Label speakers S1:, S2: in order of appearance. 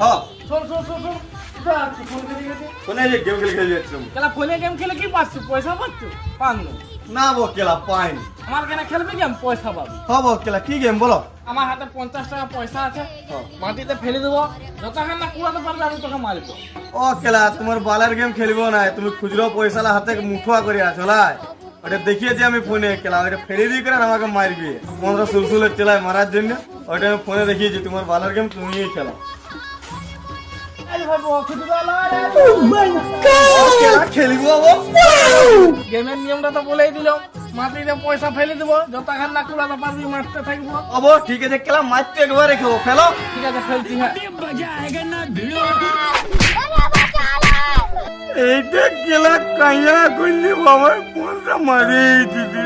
S1: হ্যাঁ?
S2: ফোন
S1: যে গেম খেলে খেলে যাচ্ছিলাম।
S2: কেলা ফোনে গেম খেলে কি পাচ্ছ? পয়সা পাচ্ছ? পান না।
S1: বো কেলা পাইনি
S2: আমার কেন খেলবে গেম পয়সা পাবি।
S1: হ্যাঁ বো কেলা কি গেম বলো?
S2: আমার হাতে পঞ্চাশ টাকা পয়সা আছে।
S1: হ্যাঁ।
S2: মাটিতে ফেলে দেবো। যতক্ষণ না কুড়াতে পারবে আমি তোকে মারবো।
S1: ও কেলা তোমার বালার গেম খেলব না তুমি খুচরো পয়সা হাতে মুঠুয়া করে আছো লাই ওটা দেখিয়েছি আমি ফোনে কেলা ওটা ফেলে দিয়ে করে আমাকে মারবি। পনেরো সুলসুলের চেলায় মারার জন্য ওটা আমি ফোনে দেখিয়েছি তোমার বালার গেম তুমিই খেলো।
S2: গেমের নিয়মটা তো বলেই দিল। মাটিতে পয়সা ফেলে দেবো যতক্ষণ না কুড়াতে পারবি মারতে থাকব।
S1: বাবু ঠিক আছে কেলা মারতে একবারে খাব ফেলো
S2: ঠিক আছে ফেলছি হ্যাঁ।
S1: এইটা কেলা কাইয়া করলি বাবা কোনটা মারি দিদি